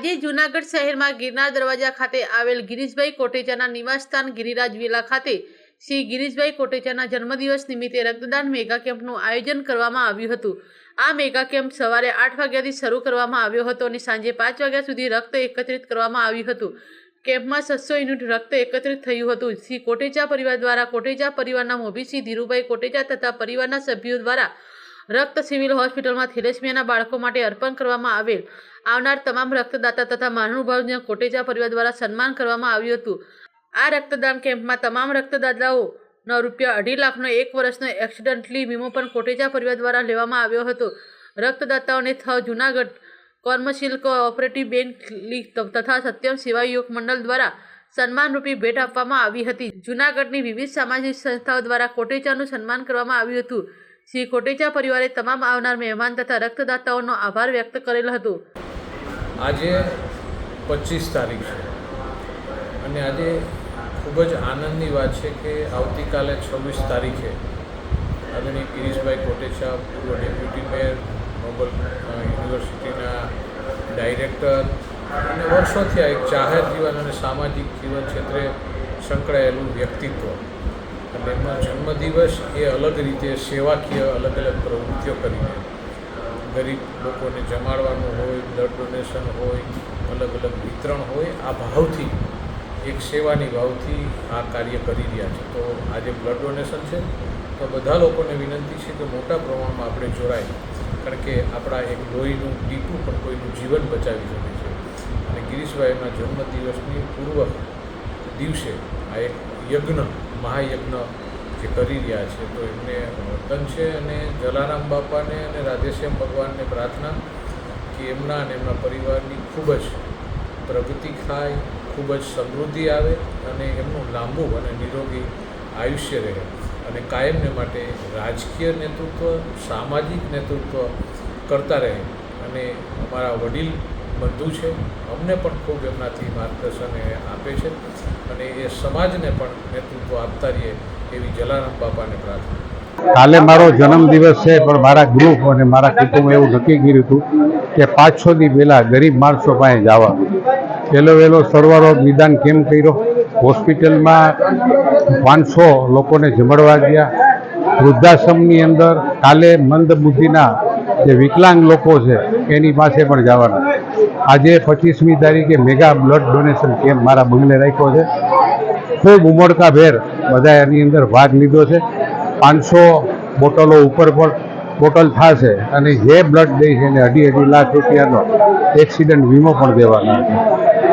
આજે જૂનાગઢ શહેરમાં ગિરનાર દરવાજા ખાતે આવેલ ગિરીશભાઈ કોટેચાના નિવાસસ્થાન ગિરિરાજ વિલા ખાતે શ્રી ગિરીશભાઈ કોટેચાના જન્મદિવસ નિમિત્તે રક્તદાન મેગા કેમ્પનું આયોજન કરવામાં આવ્યું હતું. આ મેગા કેમ્પ સવારે આઠ વાગ્યાથી શરૂ કરવામાં આવ્યો હતો અને સાંજે પાંચ વાગ્યા સુધી રક્ત એકત્રિત કરવામાં આવ્યું હતું. કેમ્પમાં છસો યુનિટ રક્ત એકત્રિત થયું હતું. શ્રી કોટેચા પરિવાર દ્વારા કોટેચા પરિવારના મોભીસિંહ ધીરુભાઈ કોટેચા તથા પરિવારના સભ્યો દ્વારા રક્ત સિવિલ હોસ્પિટલમાં થેલેસમિયાના બાળકો માટે અર્પણ કરવામાં આવેલ. આવનાર તમામ રક્તદાતા તથા મહાનુભાવને કોટેજા પરિવાર દ્વારા સન્માન કરવામાં આવ્યું હતું. આ રક્તદાન કેમ્પમાં તમામ રક્તદાતાઓનો રૂપિયા અઢી લાખનો એક વર્ષનો એક્સિડન્ટલી વીમો પણ કોટેજા પરિવાર દ્વારા લેવામાં આવ્યો હતો. રક્તદાતાઓને થ જુનાગઢ કો કોઓપરેટિવ બેંક તથા સત્યમ સેવા યુવક મંડળ દ્વારા સન્માનરૂપી ભેટ આપવામાં આવી હતી. જુનાગઢની વિવિધ સામાજિક સંસ્થાઓ દ્વારા કોટેચાનું સન્માન કરવામાં આવ્યું હતું. શ્રી કોટેચા પરિવારે તમામ આવનાર મહેમાન તથા રક્તદાતાઓનો આભાર વ્યક્ત કરેલ હતો. આજે પચીસ તારીખ છે. અને આજે ખૂબ જ આનંદની વાત છે કે આવતીકાલે છવ્વીસ તારીખે આદરણીય ગિરીશભાઈ કોટેચા પૂર્વ ડેપ્યુટી મેયર, નોબલ યુનિવર્સિટીના ડાયરેક્ટર અને વર્ષોથી આ એક જાહેર જીવન અને સામાજિક જીવન ક્ષેત્રે સંકળાયેલું વ્યક્તિત્વ. એમનો જન્મદિવસ એ અલગ રીતે સેવાકીય અલગ અલગ પ્રવૃત્તિઓ કરીને. ગરીબ લોકોને જમાડવાનું હોય, બ્લડ ડોનેશન હોય, અલગ અલગ વિતરણ હોય, આ ભાવથી, એક સેવાની ભાવથી આ કાર્ય કરી રહ્યા છે. તો આજે બ્લડ ડોનેશન છે. તો બધા લોકોને વિનંતી છે કે મોટા પ્રમાણમાં આપણે જોડાય. કારણ કે આપણા એક લોહીનું ટીપું પણ કોઈનું જીવન બચાવી શકે છે. અને ગિરીશભાઈના જન્મદિવસની પૂર્વ દિવસે આ એક યજ્ઞ મહાયજ્ઞ જે કરી રહ્યા છે, તો એમને વતન છે અને જલારામ બાપાને અને રાધેશ્યામ ભગવાનને પ્રાર્થના કે એમના અને એમના પરિવારની ખૂબ જ પ્રગતિ થાય, ખૂબ જ સમૃદ્ધિ આવે અને એમનું લાંબુ અને નિરોગી આયુષ્ય રહે. અને કાયમને માટે રાજકીય નેતૃત્વ, સામાજિક નેતૃત્વ કરતા રહે. અને અમારા વડીલ બંધુ છે. અમને પણ ખૂબ એમનાથી માર્ગદર્શન એ આપે છે અને એ સમાજને પણ નેતૃત્વ આપતા રહીએ એવી જલારામ બાપાને પ્રાર્થના. કાલે મારો જન્મદિવસ છે, પણ મારા ગ્રુપ અને મારા કુટુંબ એવું નક્કી કર્યું હતું કે પાંચ છ દી પહેલાં ગરીબ માણસો પાસે જવા. પહેલો વહેલો સરવારો નિદાન કેમ કર્યો? હોસ્પિટલમાં પાંચસો લોકોને જમડવા ગયા. વૃદ્ધાશ્રમની અંદર કાલે મંદ બુદ્ધિના જે વિકલાંગ લોકો છે, એની પાસે પણ જવાના. આજે પચીસમી તારીખે મેગા બ્લડ ડોનેશન કેમ્પ મારા બંગલે રાખ્યો છે. ખૂબ ઉમળકાભેર બધા એની અંદર ભાગ લીધો છે. પાંચસો બોટલો ઉપર પણ બોટલ થશે અને જે બ્લડ દે છે એને અઢી અઢી લાખ રૂપિયાનો એક્સિડન્ટ વીમો પણ દેવાનો છે.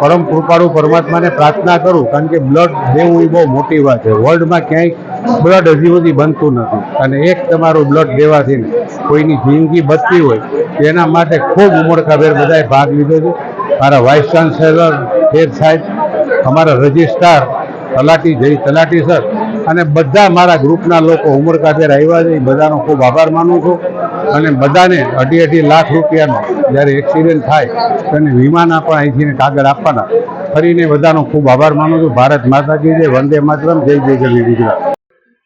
પરમ કૃપાળુ પરમાત્માને પ્રાર્થના કરું, કારણ કે બ્લડ દેવું એ બહુ મોટી વાત છે. વર્લ્ડમાં ક્યાંય બ્લડ હજી સુધી બનતું નથી. અને એક તમારું બ્લડ દેવાથી કોઈની જિંદગી બચતી હોય તેના માટે ખૂબ ઉમળકાભેર બધાએ ભાગ લીધો છે. મારા વાઇસ ચાન્સેલર ખેર સાહેબ, અમારા રજિસ્ટ્રાર તલાટી જય તલાટી સર, અને બધા મારા ગ્રુપના લોકો ઉમરકાભેર આવ્યા છે. એ બધાનો ખૂબ આભાર માનું છું. અને બધાને અઢી અઢી લાખ રૂપિયાનો જ્યારે એક્સિડન્ટ થાય તો એને વીમાના પણ અહીંથી કાગળ આપવાના. ફરીને બધાનો ખૂબ આભાર માનું છું. ભારત માતા કી જય, વંદે માતરમ. જય જય ગરવી ગુજરાત.